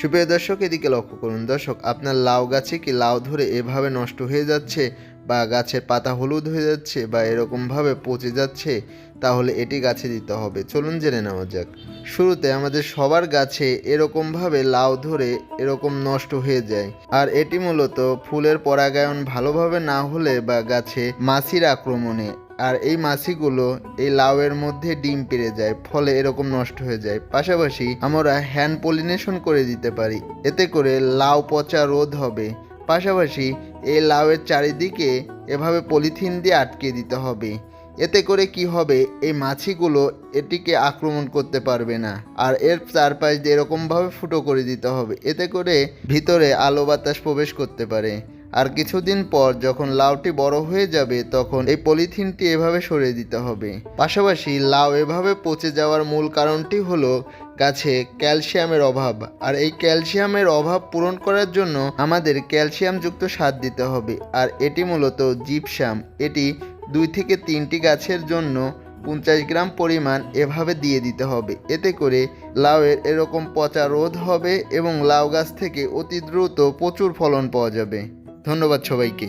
সুপ্রিয় দর্শক, এদিকে লক্ষ্য করুন দর্শক, আপনার লাউ গাছে কি লাউ ধরে এভাবে নষ্ট হয়ে যাচ্ছে বা গাছের পাতা হলুদ হয়ে যাচ্ছে বা এরকমভাবে পচে যাচ্ছে, তাহলে এটি গাছে দিতে হবে। চলুন জেনে নেওয়া যাক। শুরুতে আমাদের সবার গাছে এরকমভাবে লাউ ধরে এরকম নষ্ট হয়ে যায়। আর এটি মূলত ফুলের পরাগায়ন ভালোভাবে না হলে বা গাছে মাছির আক্রমণে আর এই মাছিগুলো এই লাউয়ের মধ্যে ডিম পেড়ে যায়, ফলে এরকম নষ্ট হয়ে যায়। পাশাপাশি আমরা হ্যান্ড পলিনেশন করে দিতে পারি, এতে করে লাউ পচা রোধ হবে। পাশাপাশি এই লাউয়ের চারিদিকে এভাবে পলিথিন দিয়ে আটকে দিতে হবে। এতে করে কি হবে, এই মাছিগুলো এটিকে আক্রমণ করতে পারবে না। আর এর চারপাশ দিয়ে এরকমভাবে ফুটো করে দিতে হবে, এতে করে ভিতরে আলো বাতাস প্রবেশ করতে পারে। আর কিছুদিন পর যখন লাউটি বড় হয়ে যাবে, তখন এই পলিথিনটি এভাবে সরিয়ে দিতে হবে। পাশাপাশি লাউ এভাবে পচে যাওয়ার মূল কারণটি হলো গাছে ক্যালসিয়ামের অভাব। আর এই ক্যালসিয়ামের অভাব পূরণ করার জন্য আমাদের ক্যালসিয়ামযুক্ত সার দিতে হবে। আর এটি মূলত জিপসাম। এটি দুই থেকে তিনটি গাছের জন্য পঞ্চাশ গ্রাম পরিমাণ এভাবে দিয়ে দিতে হবে। এতে করে লাউয়ের এরকম পচা রোধ হবে এবং লাউ গাছ থেকে অতি দ্রুত প্রচুর ফলন পাওয়া যাবে। ধন্যবাদ সবাইকে।